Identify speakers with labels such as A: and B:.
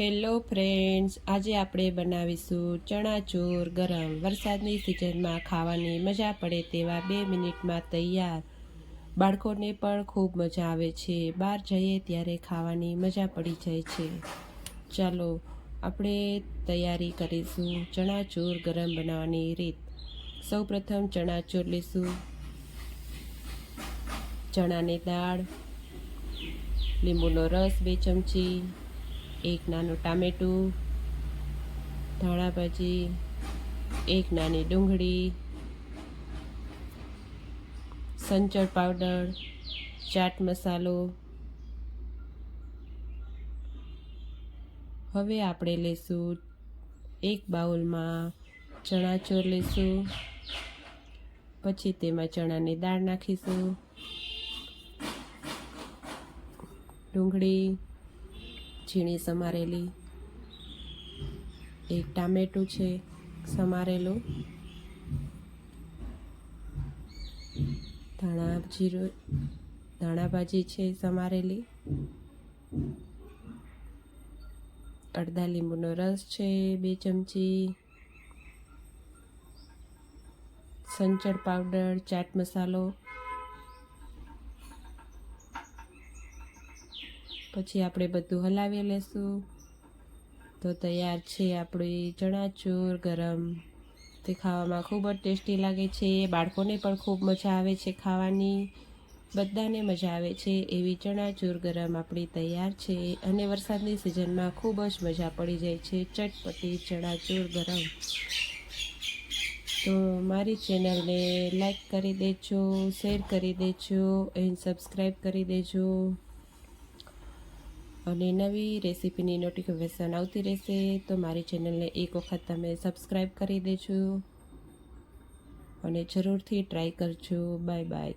A: Hello friends આજે આપણે બનાવીશું ચણાચોર ગરમ. વરસાદની સિઝનમાં ખાવાની મજા પડે તેવા બે મિનિટમાં તૈયાર. બાળકોને પણ ખૂબ મજા આવે છે. બહાર જઈએ ત્યારે ખાવાની મજા પડી જાય છે. ચાલો, આપણે તૈયારી કરીશું ચણાચોર ગરમ બનાવવાની રીત. સૌપ્રથમ ચણાચૂર લઈશું ચણાની દાળ, લીંબુનો રસ બે ચમચી એક નાનું ટામેટું ધાણા ભાજી એક નાની ડુંગળી, સંચળ પાવડર, ચાટ મસાલો. હવે આપણે લઈશું એક બાઉલમાં ચણાચોર લઈશું પછી તેમાં ચણાની દાળ નાખીશું. ડુંગળી ઝીણી સમારેલી. એક ટામેટું છે સમારેલું. ધાણા જીરું, ધાણા ભાજી છે સમારેલી. અડધા લીંબુનો રસ છે બે ચમચી. સંચળ પાવડર, ચાટ મસાલો. પછી આપણે બધું હલાવી લેશું. તો તૈયાર છે આપણી ચણાચૂર ગરમ. તે ખાવામાં ખૂબ જ ટેસ્ટી લાગે છે. બાળકોને પણ ખૂબ મજા આવે છે ખાવાની. બધાને મજા આવે છે એવી ચણાચૂર ગરમ આપણી તૈયાર છે. અને વરસાદની સિઝનમાં ખૂબ જ મજા પડી જાય છે ચટપટી ચણાચૂર ગરમ. તો મારી ચેનલને લાઈક કરી દેજો, શેર કરી દેજો, એન્ડ સબસ્ક્રાઈબ કરી દેજો. અને નવી રેસીપીની નોટિફિકેશન આવતી રહેશે, તો મારી ચેનલને એક વખત તમે સબસ્ક્રાઈબ કરી દેજો. અને જરૂરથી ટ્રાય કરજો. Bye bye